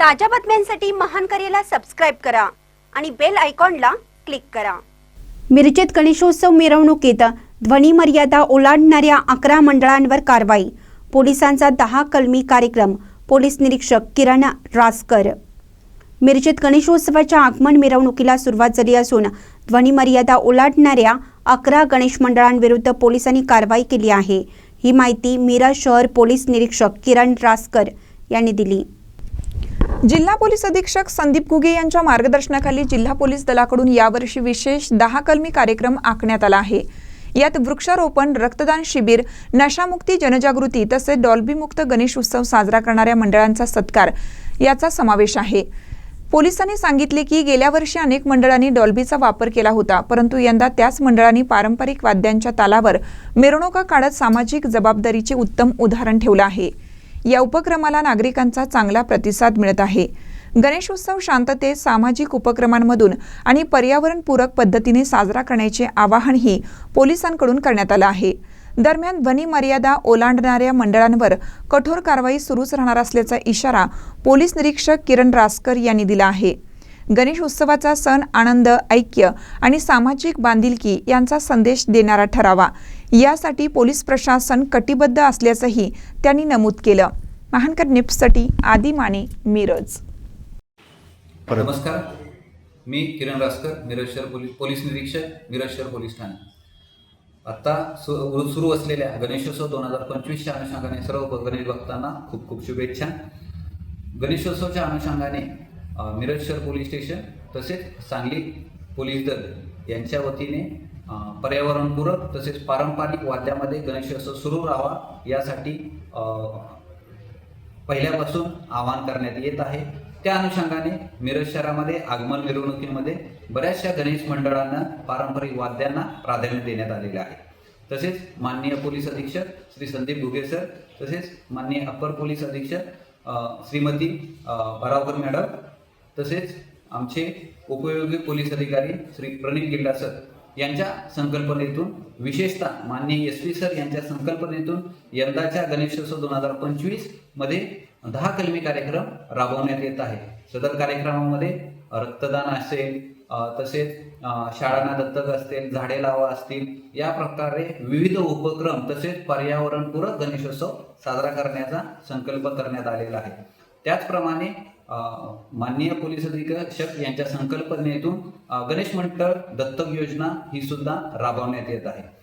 ताज्या बातम्यांसाठी महान करेला सबस्क्राईब करा आणि बेल आयकॉनला क्लिक करा. मिरजेत गणेशोत्सव मिरवणुकीत ध्वनी मर्यादा ओलांडणाऱ्या अकरा मंडळांवर कारवाई. पोलिसांचा दहा कलमी कार्यक्रम पोलीस निरीक्षक किरण रासकर. मिरजेत गणेशोत्सवाच्या आगमन मिरवणुकीला सुरुवात झाली असून ध्वनी मर्यादा ओलांडणाऱ्या अकरा गणेश मंडळांविरुद्ध पोलिसांनी कारवाई केली आहे. ही माहिती मिरज शहर पोलीस निरीक्षक किरण रासकर यांनी दिली. जिल्हा पोलीस अधीक्षक संदीप घुगे यांच्या मार्गदर्शनाखाली जिल्हा पोलीस दलाकडून यावर्षी विशेष दहा कलमी कार्यक्रम आखण्यात आला आहे. यात वृक्षारोपण रक्तदान शिबिर नशामुक्ती जनजागृती तसेच डॉल्बीमुक्त गणेश उत्सव साजरा करणाऱ्या मंडळांचा सत्कार याचा समावेश आहे. पोलिसांनी सांगितले की गेल्या वर्षी अनेक मंडळांनी डॉल्बीचा वापर केला होता परंतु यंदा त्याच मंडळांनी पारंपरिक वाद्यांच्या तालावर मिरवणुका काढत सामाजिक जबाबदारीचे उत्तम उदाहरण ठेवलं आहे. या उपक्रमाला नागरिकांचा चांगला प्रतिसाद मिळत आहे. गणेशोत्सव शांततेत सामाजिक उपक्रमांमधून आणि पर्यावरणपूरक पद्धतीने साजरा करण्याचे आवाहनही पोलिसांकडून करण्यात आलं आहे. दरम्यान ध्वनी मर्यादा ओलांडणाऱ्या मंडळांवर कठोर कारवाई सुरूच राहणार असल्याचा इशारा पोलीस निरीक्षक किरण रासकर यांनी दिला आहे. गणेश उत्सवाचा सण आनंद ऐक्य आणि सामाजिक बांधिलकी यांचा संदेश देणारा ठरावा. यासाठी पोलीस प्रशासन कटिबद्ध असल्याचंही त्यांनी नमूद केलं. महानकर निप्ससाठी आदी माने मिरज. नमस्कार. मी किरण रासकर मिरज शहर पोलीस पोलीस निरीक्षक मिरज शहर पोलीस ठाणे. आत्ता सु सुरू असलेल्या गणेशोत्सव दोन हजार पंचवीसच्या अनुषंगाने सर्व गणेश भक्तांना खूप खूप शुभेच्छा. गणेशोत्सवच्या अनुषंगाने मिरज शहर पोलीस स्टेशन तसेच सांगली पोलीस दल यांच्या वतीने पर्यावरणपूरक तसेच पारंपरिक वाद्यामध्ये गणेशोत्सव सुरू राहावा यासाठी पहिल्यापासून आवाहन करण्यात येत आहे. त्या अनुषंगाने मिरज शहरामध्ये आगमन मिरवणुकीमध्ये बऱ्याचशा गणेश मंडळांना पारंपरिक वाद्यांना प्राधान्य देण्यात आलेले आहे. तसेच माननीय पोलीस अधीक्षक श्री संदीप घुगे सर तसेच माननीय अप्पर पोलीस अधीक्षक श्रीमती अ, बरावकर मॅडम तसेच आमचे उपयोगी पोलीस अधिकारी श्री प्रणित गिल्ला सर. यांच्या संकल्पनेतून विशेषतः माननीय एस पी सर यांच्या संकल्पनेतून यंदाच्या गणेशोत्सव दोन हजार पंचवीसमध्ये दहा कलमी कार्यक्रम राबवण्यात येत आहे सदर कार्यक्रमामध्ये रक्तदान असेल तसेच शाळांना दत्तक असतील झाडे लावा असतील या प्रकारे विविध उपक्रम तसेच पर्यावरणपूरक गणेशोत्सव साजरा करण्याचा संकल्प करण्यात आलेला आहे. त्याचप्रमाणे अ, माननीय पोलीस अधीक्षक यांच्या संकल्पनेतून गणेश मंडळ दत्तक योजना ही सुद्धा राबवण्यात येत आहे.